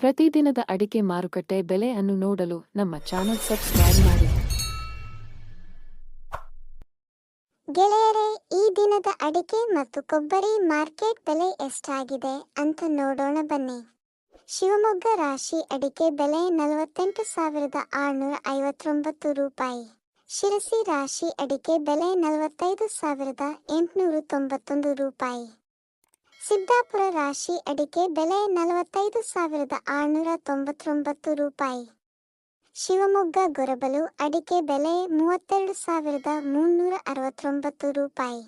ಪ್ರತಿದಿನದ ಅಡಿಕೆ ಮಾರುಕಟ್ಟೆ ಬೆಲೆ ಅನ್ನು ನೋಡಲು ನಮ್ಮ ಚಾನೆಲ್ ಸಬ್ಸ್ಕ್ರೈಬ್ ಮಾಡಿ. ಗೆಳೆಯರೇ, ಈ ದಿನದ ಅಡಿಕೆ ಮತ್ತು ಕೊಬ್ಬರಿ ಮಾರ್ಕೆಟ್ ಬೆಲೆ ಎಷ್ಟಾಗಿದೆ ಅಂತ ನೋಡೋಣ ಬನ್ನಿ. ಶಿವಮೊಗ್ಗ ರಾಶಿ ಅಡಿಕೆ ಬೆಲೆ ನಲವತ್ತೆಂಟು ಸಾವಿರದ ಆರುನೂರ ಐವತ್ತೊಂಬತ್ತು ರೂಪಾಯಿ. ಶಿರಸಿ ರಾಶಿ ಅಡಿಕೆ ಬೆಲೆ ನಲವತ್ತೈದು ಸಾವಿರದ ಎಂಟುನೂರ ತೊಂಬತ್ತೊಂದು ರೂಪಾಯಿ. ಸಿದ್ದಾಪುರ ರಾಶಿ ಅಡಿಕೆ ಬೆಲೆ ನಲವತ್ತೈದು ಸಾವಿರದ ಆರುನೂರ ತೊಂಬತ್ತೊಂಬತ್ತು ರೂಪಾಯಿ. ಶಿವಮೊಗ್ಗ ಗೊರಬಲು ಅಡಿಕೆ ಬೆಲೆ ಮೂವತ್ತೆರಡು ಸಾವಿರದ ಮುನ್ನೂರ ಅರವತ್ತೊಂಬತ್ತು ರೂಪಾಯಿ.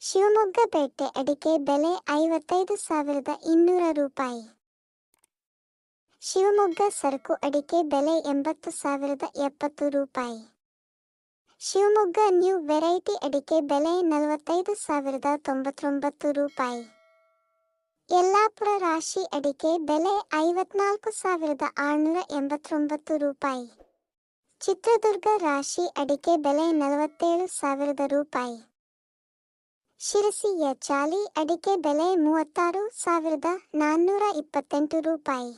ಶಿವಮೊಗ್ಗ ಪೇಟೆ ಅಡಿಕೆ ಬೆಲೆ ಐವತ್ತೈದು ಸಾವಿರದ ಇನ್ನೂರ ರೂಪಾಯಿ. ಶಿವಮೊಗ್ಗ ಸರಕು ಅಡಿಕೆ ಬೆಲೆ ಎಂಬತ್ತು ಸಾವಿರದ ಎಪ್ಪತ್ತು ರೂಪಾಯಿ. ಶಿವಮೊಗ್ಗ ನ್ಯೂ ವೆರೈಟಿ ಅಡಿಕೆ ಬೆಲೆ ನಲವತ್ತೈದು ಸಾವಿರದ ತೊಂಬತ್ತೊಂಬತ್ತು ರೂಪಾಯಿ. ಯಲ್ಲಾಪುರ ರಾಶಿ ಅಡಿಕೆ ಬೆಲೆ ಐವತ್ನಾಲ್ಕು ಸಾವಿರದ ಆರುನೂರ ಎಂಬತ್ತೊಂಬತ್ತು ರೂಪಾಯಿ. ಚಿತ್ರದುರ್ಗ ರಾಶಿ ಅಡಿಕೆ ಬೆಲೆ ನಲವತ್ತೇಳು ಸಾವಿರದ ರೂಪಾಯಿ. ಶಿರಸಿಯ ಚಾಲಿ ಅಡಿಕೆ ಬೆಲೆ ಮೂವತ್ತಾರು ಸಾವಿರದ ನಾನ್ನೂರ ಇಪ್ಪತ್ತೆಂಟು ರೂಪಾಯಿ.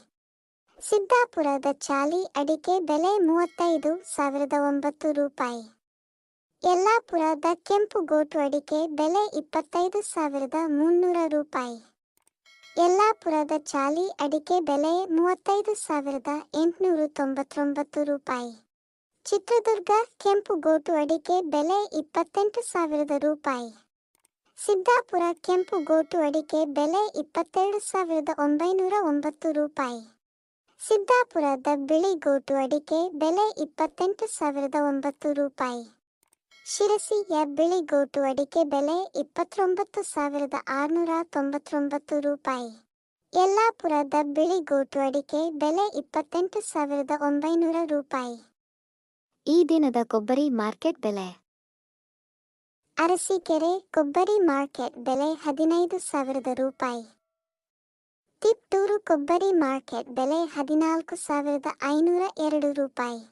ಸಿದ್ದಾಪುರದ ಚಾಲಿ ಅಡಿಕೆ ಬೆಲೆ ಮೂವತ್ತೈದು ಸಾವಿರದ ಒಂಬತ್ತು ರೂಪಾಯಿ. ಯಲ್ಲಾಪುರದ ಕೆಂಪು ಗೋಟು ಅಡಿಕೆ ಬೆಲೆ ಇಪ್ಪತ್ತೈದು ಸಾವಿರದ ಮುನ್ನೂರ ರೂಪಾಯಿ. ಯಲ್ಲಾಪುರದ ಚಾಲಿ ಅಡಿಕೆ ಬೆಲೆ ಮೂವತ್ತೈದು ಸಾವಿರದ ಎಂಟುನೂರ ತೊಂಬತ್ತೊಂಬತ್ತು ರೂಪಾಯಿ. ಚಿತ್ರದುರ್ಗ ಕೆಂಪು ಗೋಟು ಅಡಿಕೆ ಬೆಲೆ ಇಪ್ಪತ್ತೆಂಟು ಸಾವಿರದ ರೂಪಾಯಿ. ಸಿದ್ದಾಪುರ ಕೆಂಪು ಗೋಟು ಅಡಿಕೆ ಬೆಲೆ ಇಪ್ಪತ್ತೆರಡು ಸಾವಿರದ ಒಂಬೈನೂರ ಒಂಬತ್ತು ರೂಪಾಯಿ. ಸಿದ್ದಾಪುರದ ಬಿಳಿ ಗೋಟು ಅಡಿಕೆ ಬೆಲೆ ಇಪ್ಪತ್ತೆಂಟು ಸಾವಿರದ ಒಂಬತ್ತು ರೂಪಾಯಿ. ಶಿರಸಿಯ ಬಿಳಿ ಗೋಟು ಅಡಿಕೆ ಬೆಲೆ ಇಪ್ಪತ್ತೊಂಬತ್ತು ಸಾವಿರದ ಆರುನೂರ ತೊಂಬತ್ತೊಂಬತ್ತು ರೂಪಾಯಿ. ಯಲ್ಲಾಪುರದ ಬಿಳಿ ಗೋಟು ಅಡಿಕೆ ಬೆಲೆ ಇಪ್ಪತ್ತೆಂಟು ಸಾವಿರದ ಒಂಬೈನೂರ ರೂಪಾಯಿ. ಈ ದಿನದ ಕೊಬ್ಬರಿ ಮಾರ್ಕೆಟ್ ಬೆಲೆ. ಅರಸೀಕೆರೆ ಕೊಬ್ಬರಿ ಮಾರ್ಕೆಟ್ ಬೆಲೆ ಹದಿನೈದು ಸಾವಿರದ ರೂಪಾಯಿ. ತಿಪ್ಟೂರು ಕೊಬ್ಬರಿ ಮಾರ್ಕೆಟ್ ಬೆಲೆ ಹದಿನಾಲ್ಕು ಸಾವಿರದ ಐನೂರ ಎರಡು ರೂಪಾಯಿ.